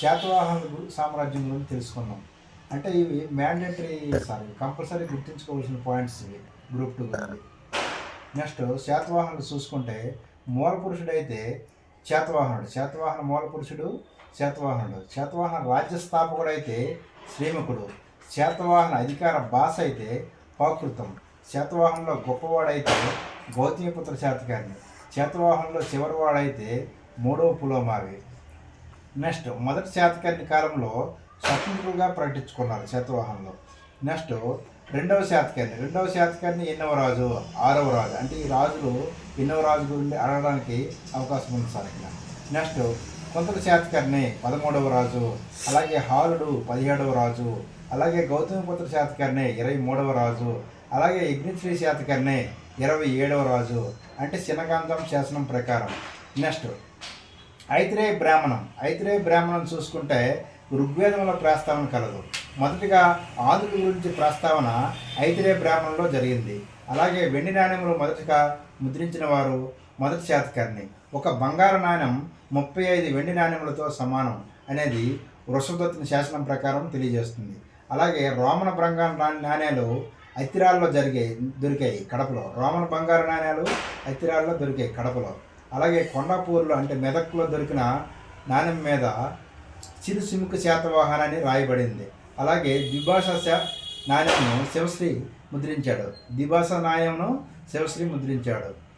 శాతవాహనులు సామ్రాజ్యం గురించి తెలుసుకున్నాం. అంటే ఇవి మ్యాండేటరీ సార్ కంపల్సరీ గుర్తించుకోవాల్సిన పాయింట్స్ ఇవి. గ్రూప్ టూ గురించి నెక్స్ట్ శాతవాహనుడు చూసుకుంటే మూల పురుషుడు అయితే శాతవాహనుడు శాతవాహన మూల పురుషుడు శాతవాహనుడు శాతవాహన రాజ్య స్థాపకుడు అయితే శ్రీముఖుడు శాతవాహన అధికార భాష అయితే పాకృతం శాతవాహనంలో గొప్పవాడైతే గౌతమిపుత్ర శాతకాన్ని శాతవాహనంలో చివరివాడైతే మూడవ పులోమావి నెక్స్ట్ మొదటి శాతకర్ణి కాలంలో స్వతంత్రులుగా ప్రకటించుకున్నారు శాతవాహనంలో. నెక్స్ట్ రెండవ శాతకర్ణి. రెండవ శాతకర్ణి ఎన్నవ రాజు ఆరవ రాజు. అంటే ఈ రాజులు ఎన్నవ రాజు గురించి అడగడానికి అవకాశం ఉంది సార్ ఇక్కడ. నెక్స్ట్ కొంతల శాతకర్ణి పదమూడవ రాజు అలాగే హాలుడు పదిహేడవ రాజు అలాగే గౌతమిపుత్ర శాతకర్ణి ఇరవై మూడవ రాజు అలాగే యజ్ఞశ్రీ శాతకర్ణి ఇరవై ఏడవ రాజు. అంటే శనకాంతం శాసనం ప్రకారం. నెక్స్ట్ ఐతిరేయ బ్రాహ్మణం. ఐతిరేయ బ్రాహ్మణం చూసుకుంటే ఋగ్వేదంలో ప్రస్తావన కలదు. మొదటిగా ఆంధ్రుల గురించి ప్రస్తావన ఐతిరేయ బ్రాహ్మణంలో జరిగింది. అలాగే వెండి నాణ్యములు మొదటగా ముద్రించిన వారు మొదటి శాతకర్ణి. ఒక బంగారు నాణ్యం ముప్పై ఐదు వెండి నాణ్యములతో సమానం అనేది వృషభదత్తుని శాసనం ప్రకారం తెలియజేస్తుంది. అలాగే రోమన బంగారు నా- నాణ్యాలు అత్తిరాల్లో జరిగే దొరికాయి కడపలో. రోమన బంగారు నాణ్యాలు ఐతిరాల్లో దొరికాయి కడపలో. అలాగే కొండాపూర్లో అంటే మెదక్లో దొరికిన నాణ్యం మీద చిరు సిముఖ శాతవాహన అని రాయబడింది. అలాగే ద్విభాష శా నాణ్యంను శివశ్రీ ముద్రించాడు. ద్విభాష నాణ్యంను శివశ్రీ ముద్రించాడు.